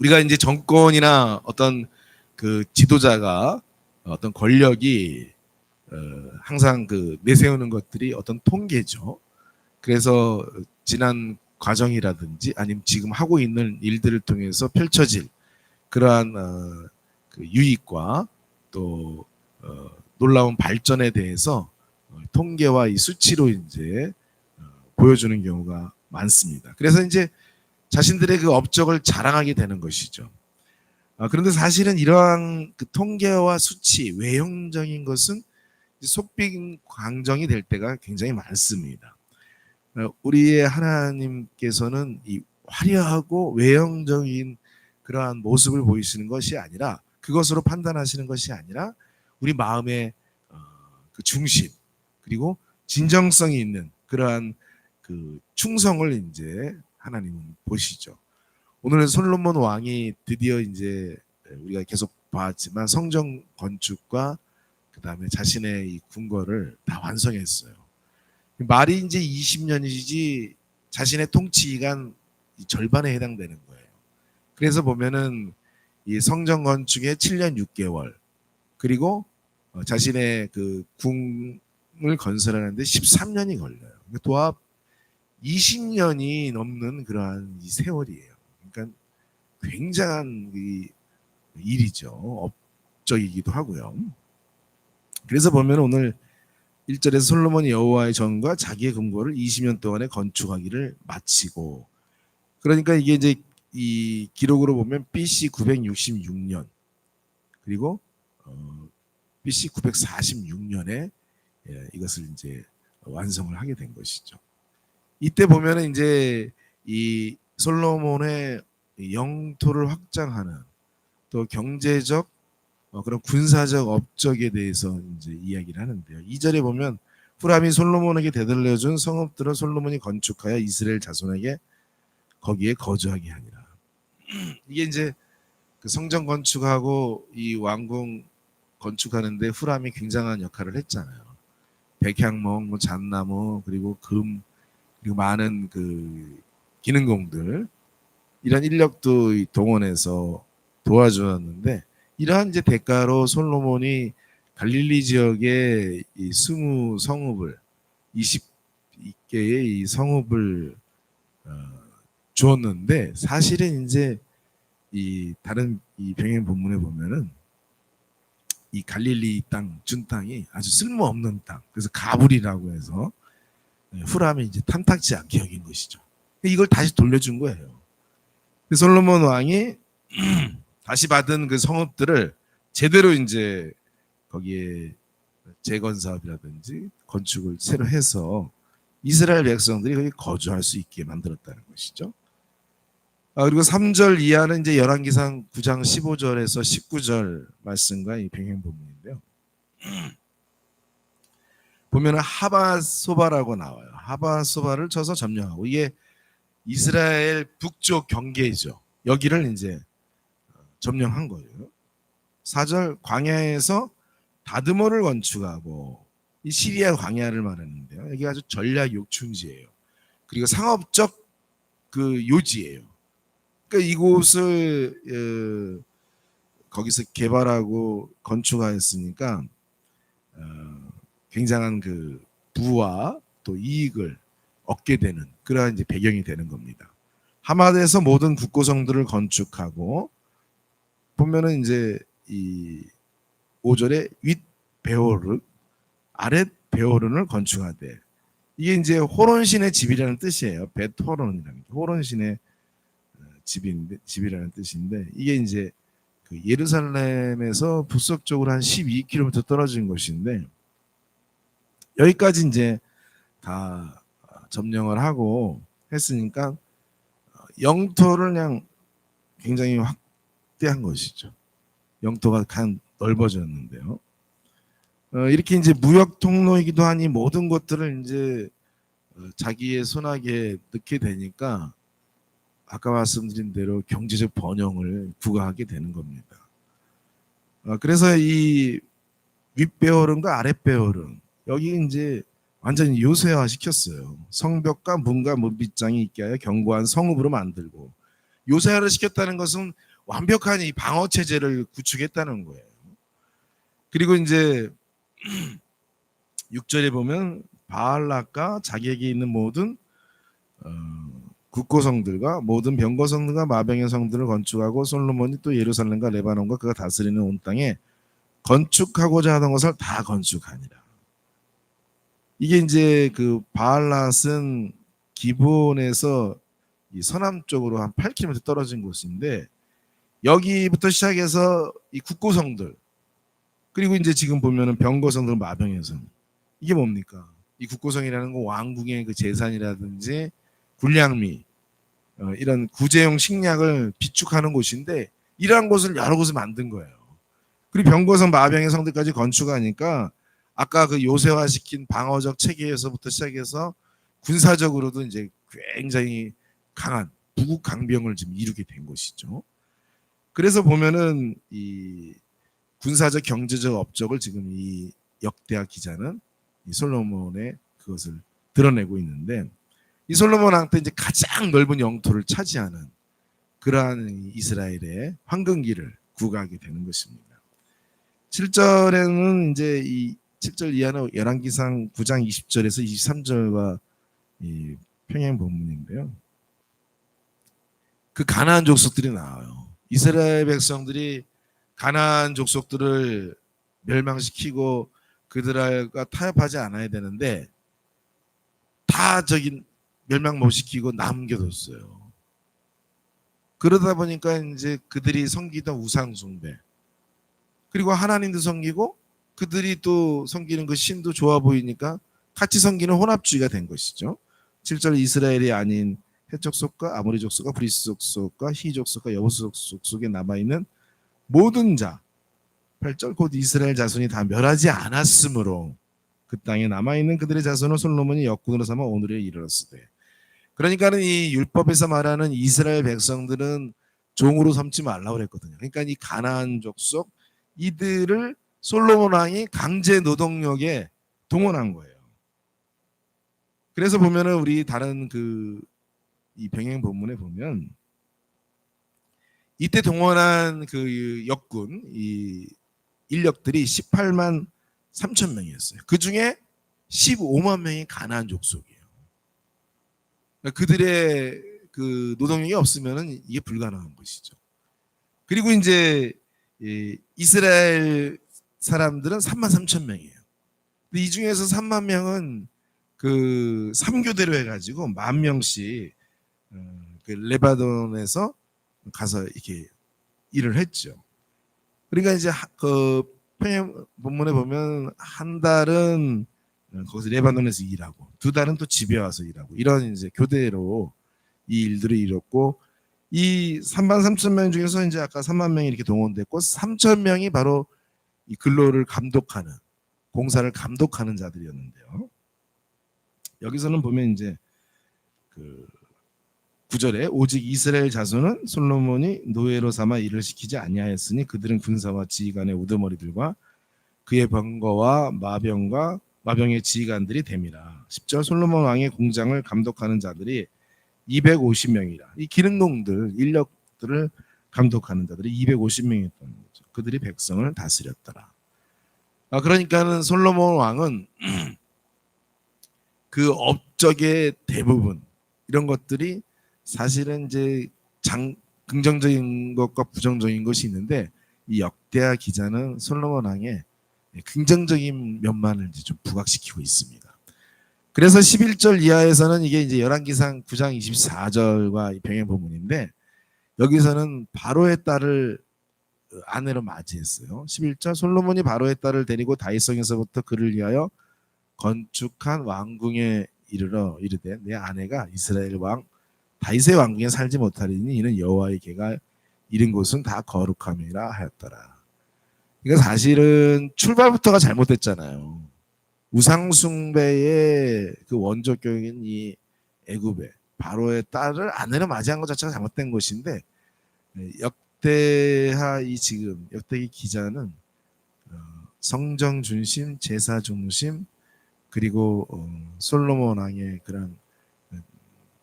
우리가 이제 정권이나 어떤 그 지도자가 어떤 권력이 어, 항상 그 내세우는 것들이 어떤 통계죠. 그래서 지난 과정이라든지 아니면 지금 하고 있는 일들을 통해서 펼쳐질 그러한 어, 그 유익과 또 어, 놀라운 발전에 대해서 어, 통계와 이 수치로 이제 어, 보여주는 경우가 많습니다. 그래서 이제 자신들의 그 업적을 자랑하게 되는 것이죠. 아, 그런데 사실은 이러한 그 통계와 수치, 외형적인 것은 속빈 광정이 될 때가 굉장히 많습니다. 어, 우리의 하나님께서는 이 화려하고 외형적인 그러한 모습을 보이시는 것이 아니라 그것으로 판단하시는 것이 아니라 우리 마음의 어, 그 중심 그리고 진정성이 있는 그러한 그 충성을 이제 하나님은 보시죠. 오늘은 솔로몬 왕이 드디어 이제 우리가 계속 봤지만 성정 건축과 그 다음에 자신의 이 궁궐을 다 완성했어요. 말이 이제 20년이지 자신의 통치 기간 이 절반에 해당되는 거예요. 그래서 보면은 이 성정 건축에 7년 6개월 그리고 어, 자신의 그 궁을 건설하는데 13년이 걸려요. 그러니까 도합 20년이 넘는 그러한 이 세월이에요. 그러니까 굉장한 이 일이죠. 업적이기도 하고요. 그래서 보면 오늘 1절에서 솔로몬이 여호와의 전과 자기의 금고를 20년 동안에 건축하기를 마치고 그러니까 이게 이제 이 기록으로 보면 BC 966년 그리고 어, BC 946년에 예, 이것을 이제 완성을 하게 된 것이죠. 이때 보면은 이제 이 솔로몬의 영토를 확장하는 또 경제적 어, 그런 군사적 업적에 대해서 이제 이야기를 하는데요. 이절에 보면 후람이 솔로몬에게 되돌려준 성읍들을 솔로몬이 건축하여 이스라엘 자손에게 거기에 거주하게 하니라. 이게 이제 그 성전 건축하고 이 왕궁 건축하는데 후람이 굉장한 역할을 했잖아요. 백향목, 뭐 잣나무 그리고 금 그리고 많은 그 기능공들 이런 인력도 이 동원해서 도와주었는데 이러한 이제 대가로 솔로몬이 갈릴리 지역에 이 스무 성읍을 20개의 이 성읍을 어, 주었는데 사실은 이제 이 다른 이 병행 본문에 보면은 이 갈릴리 땅 준 땅이 아주 쓸모없는 땅 그래서 가불이라고 해서 예, 후람이 이제 탐탁지 않게 여긴 것이죠. 이걸 다시 돌려준 거예요. 그 솔로몬 왕이 다시 받은 그 성읍들을 제대로 이제 거기에 재건 사업이라든지 건축을 새로 해서 이스라엘 백성들이 거기 거주할 수 있게 만들었다는 것이죠. 아, 그리고 3절 이하는 이제 열왕기상 9장 15절에서 19절 말씀과 이 병행 부분인데요. 보면 하바소바라고 나와요. 하바소바를 쳐서 점령하고 이게 이스라엘 북쪽 경계죠. 여기를 이제 점령한 거예요. 4절 광야에서 다드모를 건축하고 이 시리아 광야를 말하는데요. 여기 아주 전략 욕충지예요. 그리고 상업적 그 요지예요. 그러니까 이곳을 어, 거기서 개발하고 건축하였으니까 어, 굉장한 그 부와 또 이익을 얻게 되는 그러한 이제 배경이 되는 겁니다. 하마드에서 모든 국고성들을 건축하고 보면은 이제 이 5절에 윗 베오르 아랫 베오른을 건축하되 이게 이제 호론신의 집이라는 뜻이에요. 베토론이라는 게 호론신의 어, 집인데 집이라는 뜻인데 이게 이제 그 예루살렘에서 북서쪽으로 한 12km 떨어진 곳인데 여기까지 이제 다 점령을 하고 했으니까 어, 영토를 그냥 굉장히 확대한 것이죠. 영토가 간 넓어졌는데요. 어, 이렇게 이제 무역 통로이기도 하니 모든 것들을 이제 어, 자기의 손아귀에 넣게 되니까 아까 말씀드린 대로 경제적 번영을 부과하게 되는 겁니다. 어, 그래서 이 윗배어른과 아랫배어른 여기 이제 완전히 요새화 시켰어요. 성벽과 문과 문빗장이 있게 하여 견고한 성읍으로 만들고 요새화를 시켰다는 것은 완벽한 이 방어 체제를 구축했다는 거예요. 그리고 이제 6절에 보면 바알락과 자기에게 있는 모든 어, 국고성들과 모든 병거성들과 마병의 성들을 건축하고 솔로몬이 또 예루살렘과 레바논과 그가 다스리는 온 땅에 건축하고자 하던 것을 다 건축하니라. 이게 이제 그 바알랏은 기본에서 이 서남 쪽으로 한 8km 떨어진 곳인데 여기부터 시작해서 이 국고성들 그리고 이제 지금 보면은 병거성들 마병의 성 이게 뭡니까? 이 국고성이라는 건 왕궁의 그 재산이라든지 군량미 어, 이런 구제용 식량을 비축하는 곳인데 이러한 곳을 여러 곳을 만든 거예요. 그리고 병거성 마병의 성들까지 건축하니까 아까 그 요새화시킨 방어적 체계에서부터 시작해서 군사적으로도 이제 굉장히 강한 부국 강병을 지금 이루게 된 것이죠. 그래서 보면은 이 군사적 경제적 업적을 지금 이 역대하 기자는 이 솔로몬의 그것을 드러내고 있는데 이 솔로몬 왕때 이제 가장 넓은 영토를 차지하는 그러한 이스라엘의 황금기를 구가하게 되는 것입니다. 7절에는 이제 이 7절 이하는 열왕기상 9장 20절에서 23절과 이 평행 본문인데요. 그 가나안 족속들이 나와요. 이스라엘 백성들이 가나안 족속들을 멸망시키고 그들과 타협하지 않아야 되는데 다 저기 멸망 못 시키고 남겨뒀어요. 그러다 보니까 이제 그들이 섬기던 우상 숭배 그리고 하나님도 섬기고 그들이 또 섬기는 그 신도 좋아 보이니까 같이 섬기는 혼합주의가 된 것이죠. 7절 이스라엘이 아닌 해족속과 아모리 족속과 브리스 족속과 히 족속과 여부스 족속 속에 남아 있는 모든 자 8절 곧 이스라엘 자손이 다 멸하지 않았으므로 그 땅에 남아 있는 그들의 자손을 솔로몬이 역군으로 삼아 오늘에 이르렀으되 그러니까는 이 율법에서 말하는 이스라엘 백성들은 종으로 삼지 말라고 그랬거든요. 그러니까 이 가나안 족속 이들을 솔로몬 왕이 강제 노동력에 동원한 거예요. 그래서 보면은 우리 다른 그 이 병행 본문에 보면 이때 동원한 그 역군 이 인력들이 18만 3천 명이었어요. 그 중에 15만 명이 가나안 족속이에요. 그러니까 그들의 그 노동력이 없으면은 이게 불가능한 것이죠. 그리고 이제 이 이스라엘 사람들은 3만 3천 명이에요. 근데 이 중에서 3만 명은 그 3교대로 해가지고 만 명씩 어, 그 레바논에서 가서 이렇게 일을 했죠. 그러니까 이제 하- 그 평행 본문에 보면 한 달은 거기서 레바논에서 일하고 두 달은 또 집에 와서 일하고 이런 이제 교대로 이 일들을 이뤘고 이 3만 3천 명 중에서 이제 아까 3만 명이 이렇게 동원됐고 3천 명이 바로 이 근로를 감독하는 공사를 감독하는 자들이었는데요. 여기서는 보면 이제 그 구절에 오직 이스라엘 자손은 솔로몬이 노예로 삼아 일을 시키지 아니하였으니 그들은 군사와 지휘관의 우두머리들과 그의 병거와 마병과 마병의 지휘관들이 됨이라. 10절 솔로몬 왕의 공장을 감독하는 자들이 250명이라. 이 기능공들 인력들을 감독하는 자들이 250명이었다는 거죠. 그들이 백성을 다스렸더라. 아 그러니까는 솔로몬 왕은 그 업적의 대부분 이런 것들이 사실은 이제 장 긍정적인 것과 부정적인 것이 있는데 이 역대하 기자는 솔로몬 왕의 긍정적인 면만을 좀 부각시키고 있습니다. 그래서 11절 이하에서는 이게 이제 열왕기상 9장 24절과 병행 본문인데 여기서는 바로의 딸을 아내로 맞이했어요. 11절 솔로몬이 바로의 딸을 데리고 다윗성에서부터 그를 위하여 건축한 왕궁에 이르러 이르되 내 아내가 이스라엘 왕 다윗의 왕궁에 살지 못하리니 이는 여호와의 개가 이른 곳은 다 거룩함이라 하였더라. 그러니까 사실은 출발부터가 잘못됐잖아요. 우상숭배의 그 원조격인 이 애굽의 바로의 딸을 아내로 맞이한 것 자체가 잘못된 것인데 역대하 이 지금 역대기 기자는 어, 성정 중심, 제사 중심 그리고 어, 솔로몬 왕의 그런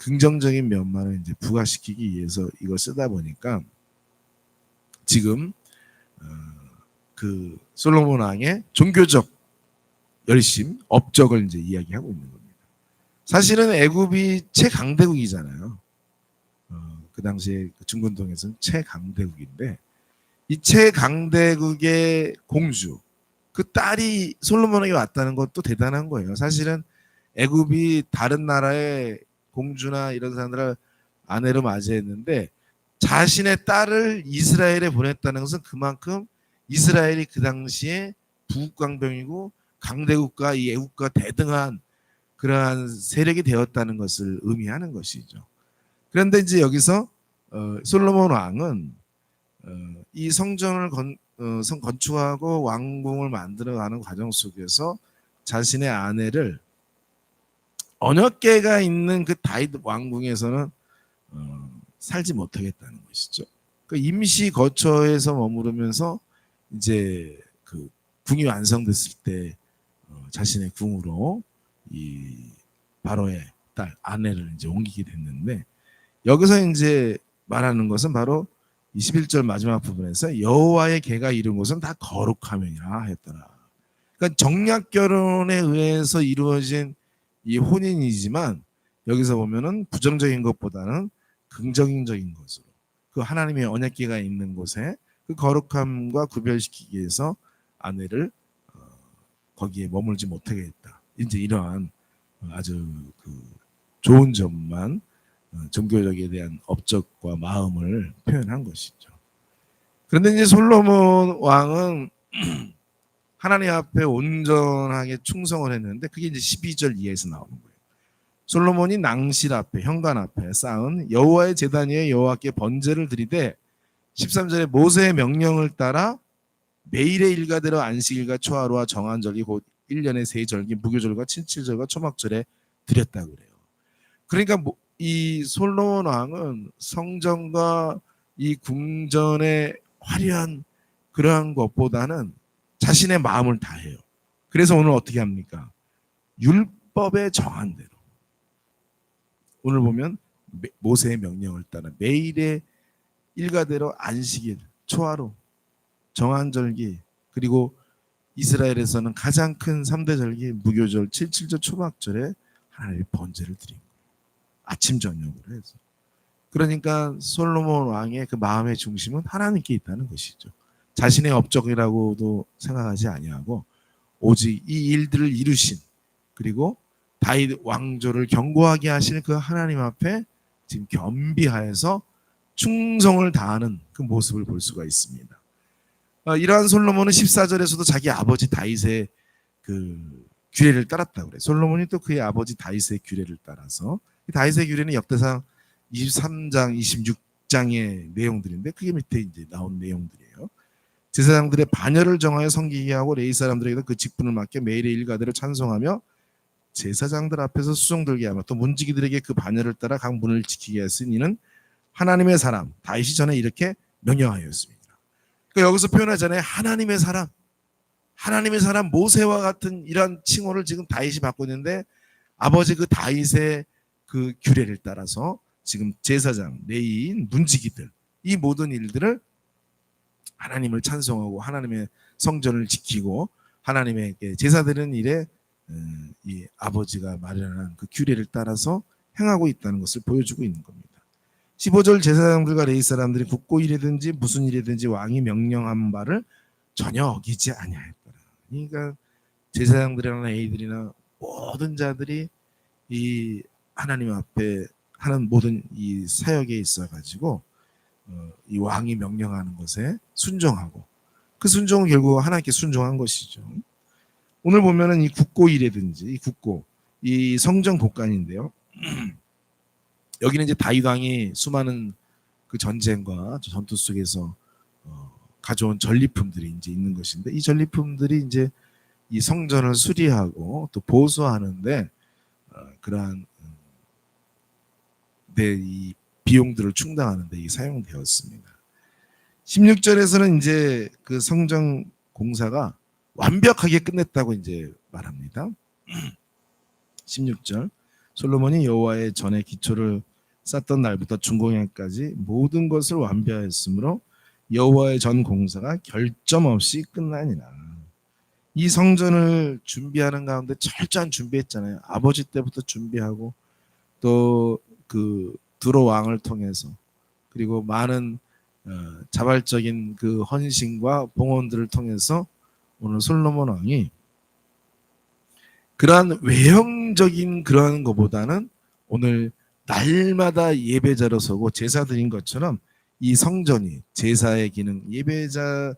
긍정적인 면만을 이제 부각시키기 위해서 이걸 쓰다 보니까 지금 어, 그 솔로몬 왕의 종교적 열심, 업적을 이제 이야기하고 있는 겁니다. 사실은 애굽이 최강대국이잖아요. 어, 그 당시에 그 중근동에서는 최강대국인데 이 최강대국의 공주 그 딸이 솔로몬에게 왔다는 것도 대단한 거예요. 사실은 애굽이 다른 나라의 공주나 이런 사람들을 아내로 맞이했는데 자신의 딸을 이스라엘에 보냈다는 것은 그만큼 이스라엘이 그 당시에 부국강병이고 강대국과 이 애국과 대등한 그러한 세력이 되었다는 것을 의미하는 것이죠. 그런데 이제 여기서 어, 솔로몬 왕은 어, 이 성전을 건, 어, 성 건축하고 왕궁을 만들어가는 과정 속에서 자신의 아내를 언역계가 있는 그 다윗 왕궁에서는 어, 살지 못하겠다는 것이죠. 그 임시 거처에서 머무르면서 이제 그 궁이 완성됐을 때 어, 자신의 궁으로 이 바로의 딸 아내를 이제 옮기게 됐는데 여기서 이제 말하는 것은 바로 21절 마지막 부분에서 여호와의 개가 이룬 것은 다 거룩함이라 하였더라. 그러니까 정략 결혼에 의해서 이루어진 이 혼인이지만 여기서 보면은 부정적인 것보다는 긍정적인 것으로 그 하나님의 언약계가 있는 곳에 그 거룩함과 구별시키기 위해서 아내를 어, 거기에 머물지 못하게 했다. 이제 이러한 아주 그 좋은 점만 어, 종교적에 대한 업적과 마음을 표현한 것이죠. 그런데 이제 솔로몬 왕은 하나님 앞에 온전하게 충성을 했는데 그게 이제 12절 이하에서 나오는 거예요. 솔로몬이 낭실 앞에 현관 앞에 쌓은 여호와의 제단 위에 여호와께 번제를 드리되 13절에 모세의 명령을 따라 매일의 일가대로 안식일과 초하루와 정한절기 곧 1년의 세 절기 무교절과 친칠절과 초막절에 드렸다 그래요. 그러니까 뭐- 이 솔로몬 왕은 성전과 이 궁전의 화려한 그러한 것보다는 자신의 마음을 다해요. 그래서 오늘 어떻게 합니까? 율법에 정한 대로. 오늘 보면 메- 모세의 명령을 따라 매일의 일가대로 안식일, 초하루, 정한절기 그리고 이스라엘에서는 가장 큰 3대 절기 무교절, 77절 초막절에 하나님의 번제를 거예요. 아침 저녁으로 해서. 그러니까 솔로몬 왕의 그 마음의 중심은 하나님께 있다는 것이죠. 자신의 업적이라고도 생각하지 아니하고 오직 이 일들을 이루신 그리고 다윗 왕조를 견고하게 하실 그 하나님 앞에 지금 겸비하여서 충성을 다하는 그 모습을 볼 수가 있습니다. 어, 이러한 솔로몬은 14절에서도 자기 아버지 다윗의 그 규례를 따랐다고 그래요. 솔로몬이 또 그의 아버지 다윗의 규례를 따라서 이 다윗의 규례는 역대상 23장, 26장의 내용들인데 그게 밑에 이제 나온 내용들이에요. 제사장들의 반열을 정하여 섬기게 하고 레이 사람들에게도 그 직분을 맡겨 매일의 일가대로 찬송하며 제사장들 앞에서 수종 들게 하며 또 문지기들에게 그 반열을 따라 각 문을 지키게 했으니 이는 하나님의 사람 다윗이 전에 이렇게 명령하였습니다. 그러니까 여기서 표현하잖아요. 하나님의 사람, 하나님의 사람 모세와 같은 이런 칭호를 지금 다윗이 받고 있는데 아버지 그 다윗의 그 규례를 따라서 지금 제사장, 레이인, 문지기들 이 모든 일들을 하나님을 찬송하고 하나님의 성전을 지키고 하나님에게 제사드리는 일에 어, 이 아버지가 마련한 그 규례를 따라서 행하고 있다는 것을 보여주고 있는 겁니다. 15절 제사장들과 레이 사람들이 국고 일이든지 무슨 일이든지 왕이 명령한 바를 전혀 어기지 아니하였더라. 그러니까 제사장들이나 레이들이나 모든 자들이 이 하나님 앞에 하는 모든 이 사역에 있어 가지고 어, 이 왕이 명령하는 것에 순종하고 그 순종은 결국 하나님께 순종한 것이죠. 오늘 보면은 이 국고일이든지 이 국고 이 성전 곳간인데요. 여기는 이제 다윗 왕이 수많은 그 전쟁과 전투 속에서 어, 가져온 전리품들이 이제 있는 것인데 이 전리품들이 이제 이 성전을 수리하고 또 보수하는데 어, 그러한 음, 내 이 비용들을 충당하는데 이 사용되었습니다. 16절에서는 이제 그 성전 공사가 완벽하게 끝냈다고 이제 말합니다. 16절 솔로몬이 여호와의 전에 기초를 쌓던 날부터 중공양까지 모든 것을 완비하였으므로 여호와의 전 공사가 결점 없이 끝나니라. 이 성전을 준비하는 가운데 철저한 준비했잖아요. 아버지 때부터 준비하고 또 그 두로 왕을 통해서 그리고 많은 어, 자발적인 그 헌신과 봉헌들을 통해서 오늘 솔로몬 왕이 그러한 외형적인 그러한 것보다는 오늘 날마다 예배자로 서고 제사 드린 것처럼 이 성전이 제사의 기능, 예배자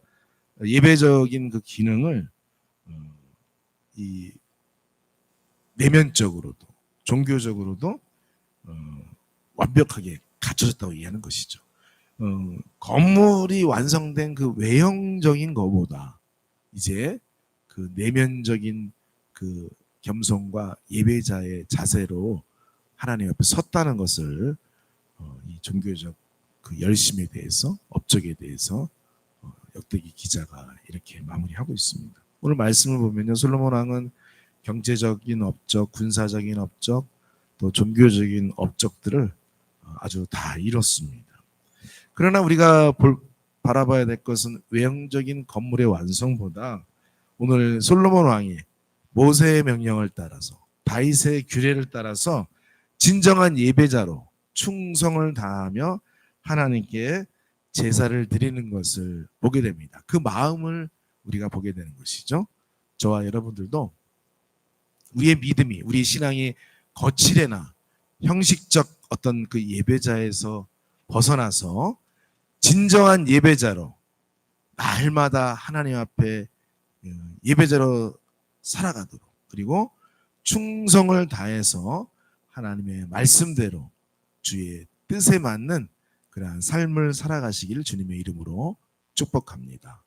예배적인 그 기능을 어, 이 내면적으로도 종교적으로도 어, 완벽하게 갖춰졌다고 이해하는 것이죠. 어, 건물이 완성된 그 외형적인 것보다 이제 그 내면적인 그 겸손과 예배자의 자세로 하나님 앞에 섰다는 것을 어, 이 종교적 그 열심에 대해서 업적에 대해서 어, 역대기 기자가 이렇게 마무리하고 있습니다. 오늘 말씀을 보면요, 솔로몬 왕은 경제적인 업적, 군사적인 업적, 또 종교적인 업적들을 어, 아주 다 이뤘습니다. 그러나 우리가 볼, 바라봐야 될 것은 외형적인 건물의 완성보다 오늘 솔로몬 왕이 모세의 명령을 따라서 다윗의 규례를 따라서 진정한 예배자로 충성을 다하며 하나님께 제사를 드리는 것을 보게 됩니다. 그 마음을 우리가 보게 되는 것이죠. 저와 여러분들도 우리의 믿음이, 우리 신앙이 거칠애나 형식적 어떤 그 예배자에서 벗어나서 진정한 예배자로 날마다 하나님 앞에 어, 예배자로 살아가도록 그리고 충성을 다해서 하나님의 말씀대로 주의 뜻에 맞는 그러한 삶을 살아가시기를 주님의 이름으로 축복합니다.